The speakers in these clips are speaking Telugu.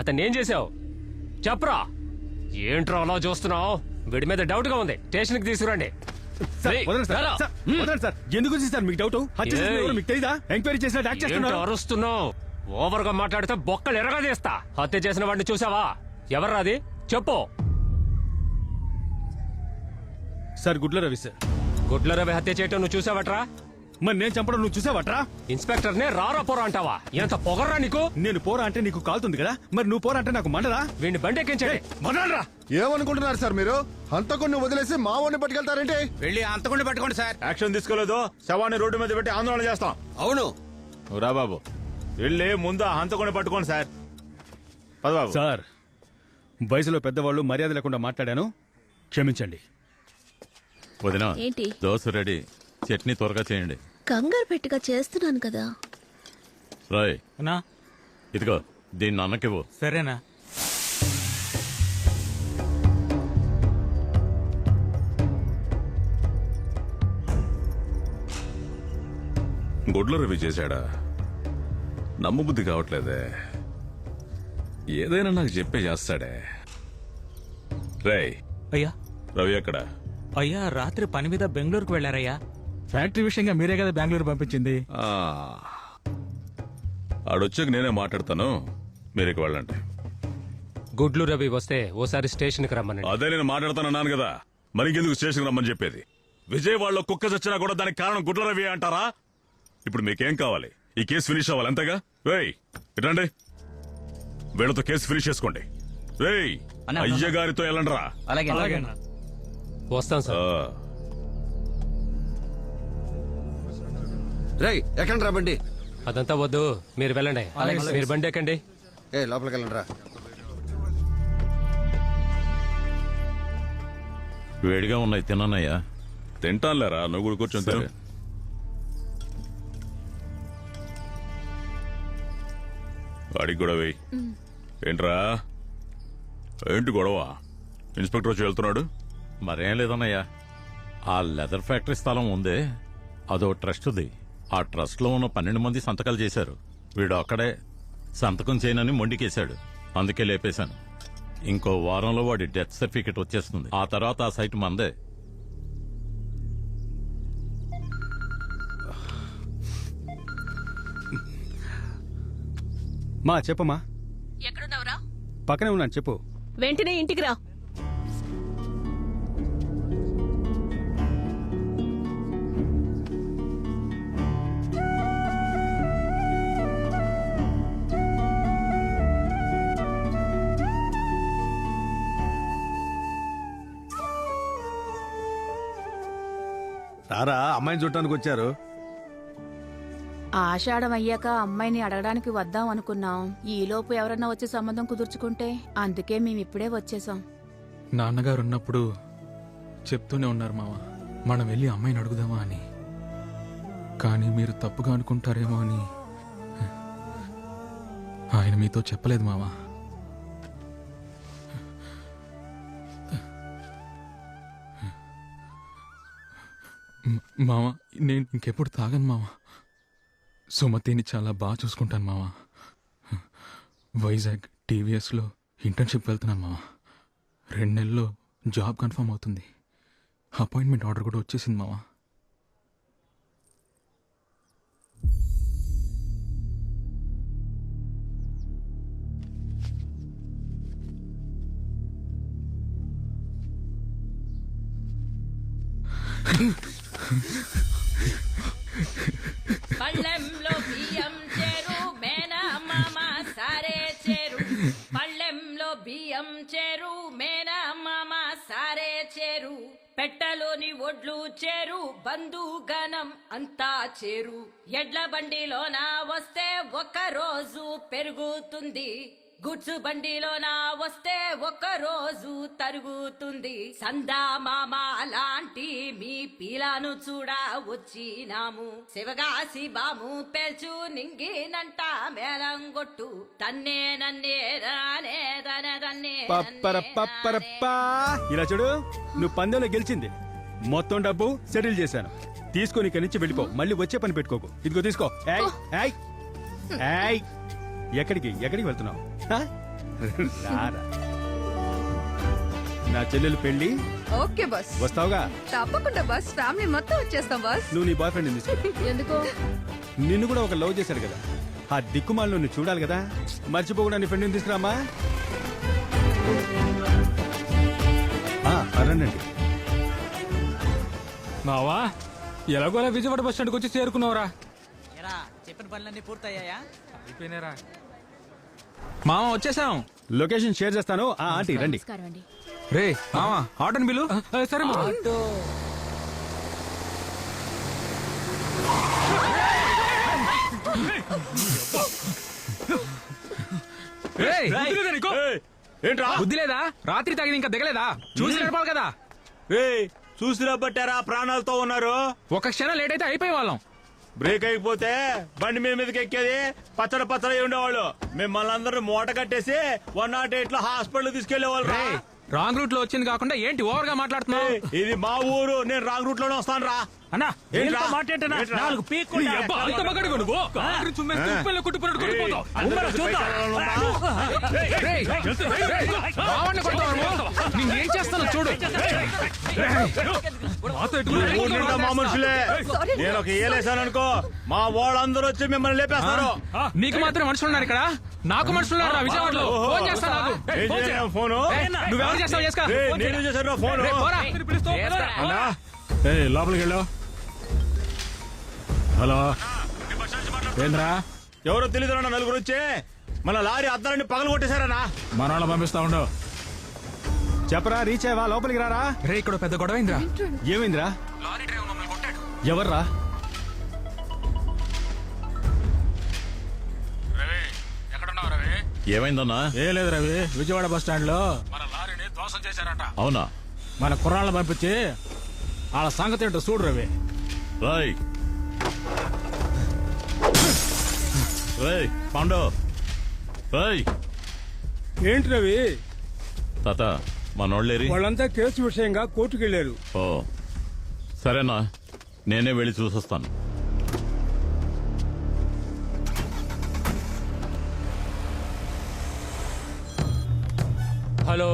అతన్ని ఏం చేసావు చెప్పరా? ఏంట్రా అలా చూస్తున్నావు? వీడి మీద డౌట్గా ఉంది స్టేషన్కి తీసుకురండి. రారా. ఎందుకు వచ్చింది సార్? మీకు డౌట్ హత్య చేసింది ఏయ్. ఎవరో? మీకు తెలీదా? ఎంక్వైరీ చేసినట్టు యాక్ట్ ఏంటో చేస్తున్నారు అరుస్తున్నావు? ఓవర్గా మాట్లాడితే బొక్కలు ఎరగా తీస్తా హత్య చేసిన వాడిని చూసావా? ఎవర్రాది చెప్పు. సార్ గుడ్ల రవి సార్. గుడ్ల రవి హత్య చేయటం నువ్వు చూసావట్రా? మరి నేను చంపడం నువ్వు చూసావట్రా? ఇన్స్పెక్టర్ నే రారా పోరా అంటావా? ఎంత పొగర్రా నీకు? నేను పోరా అంటే నీకు కాలుతుంది కదా? మరి నువ్వు పోరా అంటే నాకు మండదా వీడిని బండి ఎక్కించండి మొదలరా ఏమనుకుంటున్నారు సార్ మీరు? హంతకుడిని వదిలేసి మా వాడిని పట్టుకెళ్తారేంటి? వెళ్ళి అంతకుండా పట్టుకోండి సార్. యాక్షన్ తీసుకోలేదు. శవాన్ని రోడ్డు మీద పెట్టి ఆందోళన చేస్తాం. అవును. రా బాబు. వెళ్ళి ముందు ఆ హంతకుని పట్టుకోండి సార్. పద బాబు. సార్ వయసులో పెద్దవాళ్ళు మర్యాద లేకుండా మాట్లాడాను. క్షమించండి. వదిన ఏంటి? దోశ రెడీ. చట్నీ త్వరగా చేయండి. కంగారు పెట్టిగా చేస్తున్నాను కదా. రాయ్. నా ఇదిగో దీన్ని అన్నకివ్వు సరేనా. గుడ్ల రవి చేశాడా? నమ్మబుద్ధి కావట్లేదే. ఏదైనా నాకు చెప్పే చేస్తాడే. రేయ్. అయ్యా. రవి ఎక్కడ? అయ్యా రాత్రి పని మీద బెంగళూరుకు వెళ్ళారయ్యా. ఫ్యాక్టరీ విషయంగా మీరే కదా బెంగళూరు పంపించింది. ఆ, ఆడొచ్చాక నేనే మాట్లాడతాను. మీరు ఇక వెళ్ళండి. గుడ్లు రవి వస్తే ఓసారి స్టేషన్కి రమ్మనండి. అదే నేను మాట్లాడతానన్నాను కదా. మరి ఇంకెందుకు స్టేషన్ రమ్మని చెప్పేది? విజయవాడలో కుక్క చచ్చినా కూడా దానికి కారణం గుడ్ల రవి అంటారా? ఇప్పుడు మీకేం కావాలి? ఈ కేసు ఫినిష్ అవ్వాలి అంతేగా? రేయ్ ఇటండి వీళ్ళతో కేసు ఫినిష్ చేసుకోండి. రేయ్ అయ్య గారితో వెళ్ళండి రా అలాగే వస్తాం సార్. రై ఎక్కండి రా బండి? అదంతా వద్దు. మీరు వెళ్ళండి. మీరు బండి ఎక్కండి. ఏ లోపలికి వెళ్ళండి రా. వేడిగా ఉన్నాయి తిన్నానయ్యా. తింటానులేరా నువ్వు కూడా కూర్చొని తిను. వాడికి కూడా వెయ్యి ఏంట్రా? ఏంటి గొడవ? ఇన్స్పెక్టర్ వచ్చి వెళ్తున్నాడు? మరేం లేదన్నయ్యా. ఆ లెదర్ ఫ్యాక్టరీ స్థలం ఉందే. అదో ట్రస్ట్ది. ఆ ట్రస్ట్లో ఉన్న పన్నెండు మంది సంతకాలు చేశారు. వీడు అక్కడే సంతకం చేయనని మొండికేశాడు. అందుకే లేపేశాను. ఇంకో వారంలో వాడి డెత్ సర్టిఫికెట్ వచ్చేస్తుంది. ఆ తర్వాత ఆ సైట్ మందే. మా చెప్పమ్మా. ఎక్కడున్నావురా? పక్కనే ఉన్నాను చెప్పు. వెంటనే ఇంటికి రా. రారా అమ్మాయిని చూడటానికి వచ్చారు. ఆషాఢం అయ్యాక అమ్మాయిని అడగడానికి వద్దాం అనుకున్నాం. ఈలోపు ఎవరన్నా వచ్చి సంబంధం కుదుర్చుకుంటే అందుకే మేము ఇప్పుడే వచ్చేసాం నాన్నగారు ఉన్నప్పుడు చెప్తూనే ఉన్నారు మామ మనం వెళ్ళి అమ్మాయిని అడుగుదామా అని. కానీ మీరు తప్పుగా అనుకుంటారేమో అని. ఆయన మీతో చెప్పలేదు మామ మామ నేను ఇంకెప్పుడు తాగను మామ. సుమతిని చాలా బాగా చూసుకుంటాను మామ. వైజాగ్ టీవీఎస్లో ఇంటర్న్షిప్ వెళ్తున్నాను మామ. రెండు నెలల్లో జాబ్ కన్ఫర్మ్ అవుతుంది. అపాయింట్మెంట్ ఆర్డర్ కూడా వచ్చేసింది మామ. పళ్ళెంలో బియ్యం చేరు మేనా మామ సారే చేరు. పళ్ళెంలో బియ్యం చేరు పెట్టలోని ఒడ్లు చేరు బంధు గణం అంతా చేరు. ఎడ్ల బండిలోన వస్తే ఒక్క రోజు పెరుగుతుంది. గుడ్సు బండిలోన వస్తే ఒక్క రోజు తరుగుతుంది. సందా మామ లాంటి మీ పీలాను చూడ వచ్చినాము. శివగాసి బాము పేల్చు నింగినంట మేళంగొట్టు తన్నే నన్నే రానే తన పప్పర పప్పరప్పా ఇలా చూడు నువ్వు పందెంలో గెలిచింది. మొత్తం డబ్బు సెటిల్ చేశాను. తీసుకొని ఇక్కడి నుంచి వెళ్ళిపో. మళ్ళీ వచ్చే పని పెట్టుకోకు. ఇదిగో తీసుకో. ఏయ్, ఏయ్, ఏయ్. ఎక్కడికి ఎక్కడికి వెళ్తున్నావు? ఆ? రారా. నా చెల్లెలు పెళ్ళి ఓకే బస్. వస్తావుగా? తప్పకుండా బస్. ఫ్యామిలీ మొత్తం వచ్చేస్తాం బస్. నువ్వు నీ బాయ్ ఫ్రెండ్ తీసుకో ఎందుకు? నిన్ను కూడా ఒక లవ్ చేశాడు కదా. ఆ దిక్కుమాలను నువ్వు చూడాలి కదా. మర్చిపోకుండా నీ ఫ్రెండ్ని తీసుకురామా ఆ, అరండి మావా ఎలాగోలా విజయవాడ బస్ స్టాండ్కి వచ్చి చేరుకున్నావురా. చెప్పిన పనులన్నీ పూర్తయ్యాయా? అయిపోయినారా మామ వచ్చేసాం. లొకేషన్ షేర్ చేస్తాను. ఆ ఆంటీ రండి. రే మామ ఆటోని బిల్లు సరే మామ నీకు? ఏంట్రా? బుద్ధి లేదా? రాత్రి తాగింది ఇంకా దిగలేదా? చూసి నడపాలి కదా. చూసిరా బట్టారా ప్రాణాలతో ఉన్నారు. ఒక క్షణం లేట్ అయితే అయిపోయే వాళ్ళం. బ్రేక్ అయిపోతే బండి మీద మీదకి ఎక్కేది పచ్చడి పచ్చడి ఉండేవాళ్ళు. మిమ్మల్ని అందరూ మూట కట్టేసి వన్ నాట్ ఎయిట్లో హాస్పిటల్ తీసుకెళ్ళేవాళ్ళు రా. రాంగ్ రూట్లో వచ్చింది కాకుండా ఏంటి ఓవర్గా మాట్లాడుతున్నావు ఇది మా ఊరు నేను రాంగ్ రూట్లోనే వస్తాను రా అన్నా ఏంట్రా? మాట్లాడటనా ఏంట్రా? నాలుగు పీక్ నీ అబ్బా, అంత మగాడివా నువ్వు? కాకిని చుమ్మేస్తే ఉప్పెనలో కుట్టుకున్నట్టు కుట్టుకుపోతావు. రేయ్, రేయ్, మావాడిని కొడతావా నువ్వు? నిన్నేం చేస్తానో చూడు మాతో ఎటు ఈ ఊరు నిండా మా మనుషులే నేను ఒక ఏలేసాను అనుకో మా వాళ్ళందరూ వచ్చి మిమ్మల్ని లేపేస్తారు నీకు మాత్రం మనుషులు ఉన్నారు ఇక్కడ నాకు మనుషులు ఉన్నారు విజయవాడలో ఫోన్ నాకు ఏం ఫోను నువ్వెవరు చేస్తావు చేసుకో ఏయ్, నేను చేశాను ఫోను. రేయ్, పోరా. అన్నా లోపలికి వెళ్ళు. హలో. ఏంద్రా? ఎవరో తెలియదు నలుగురు వచ్చి. మన లారీ అద్దాలని పగలు కొట్టేశారన్నా మన వాళ్ళ పంపిస్తా ఉండు. చెప్పరా రీచ్ అయ్యవా? లోపలికి రారా? రే ఇక్కడ పెద్ద గొడవ అయిందిరా ఏమైందిరా? లారీ డ్రైవర్ మమ్మల్ని కొట్టాడు. ఎవర్రా? ఏమైందన్నా? ఏ లేదు రవి విజయవాడ బస్ స్టాండ్లో మన ధ్వంసం చేశారంట. అవునా? మన కుర్రాళ్ళని పంపించి వాళ్ళ సంగతి ఏంటో చూడు రవి. రాయ్ రేయ్ పాండు. రాయ్ ఏంటి రవి? తాత మనోళ్ళేరి? వాళ్ళంతా కేసు విషయంగా కోర్టుకు వెళ్ళారు. ఓ సరేనా. నేనే వెళ్ళి చూసొస్తాను. హలో.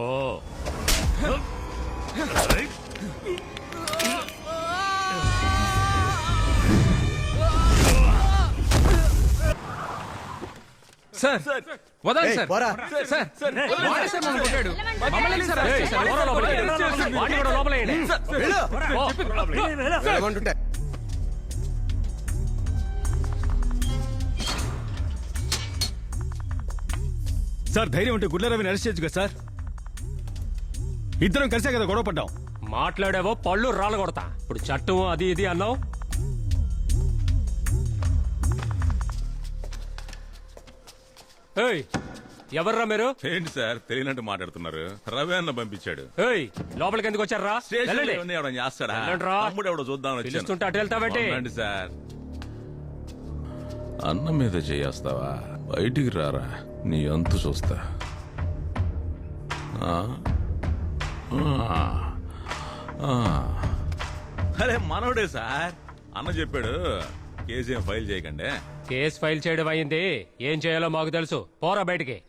ఓ సార్ వదలండి సార్ సార్ వాడే సార్ మమ్మల్ని కొట్టాడు మమ్మల్ని ఎందుకు సార్ అరెస్ట్ చేశారు? పోరా లోపలికి. వాడిని కూడా లోపలేయండి. పో. సార్ ధైర్యం ఉంటే గుడ్ల రవిని అరెస్ట్ చేయొచ్చు కదా సార్ ఇద్దరం కలిసే కదా గొడవ పడ్డాం. మాట్లాడావో పళ్ళు రాళ్ళ కొడతా ఇప్పుడు చట్టం అది ఇది అన్నావు? ఏయ్ ఎవర్రా మీరు? ఏంటి సార్ తెలియనట్టు మాట్లాడుతున్నారు. రవి అన్న పంపించాడు. ఏయ్ లోపలికి ఎందుకు వచ్చారా? వెళ్ళండి. చేస్తాడా. తమ్ముడు ఎవడో చూద్దాం పిలుస్తుంటే అటు వెళ్తావేంటి సార్. అన్నం మీద చేస్తావా బయటికి రారా? నీ అంతు చూస్తా. అరే మనవడే సార్. అన్న చెప్పాడు కేసు ఏం ఫైల్ చేయకండి. కేసు ఫైల్ చేయడం అయింది. ఏం చేయాలో మాకు తెలుసు. పోరా బయటికి.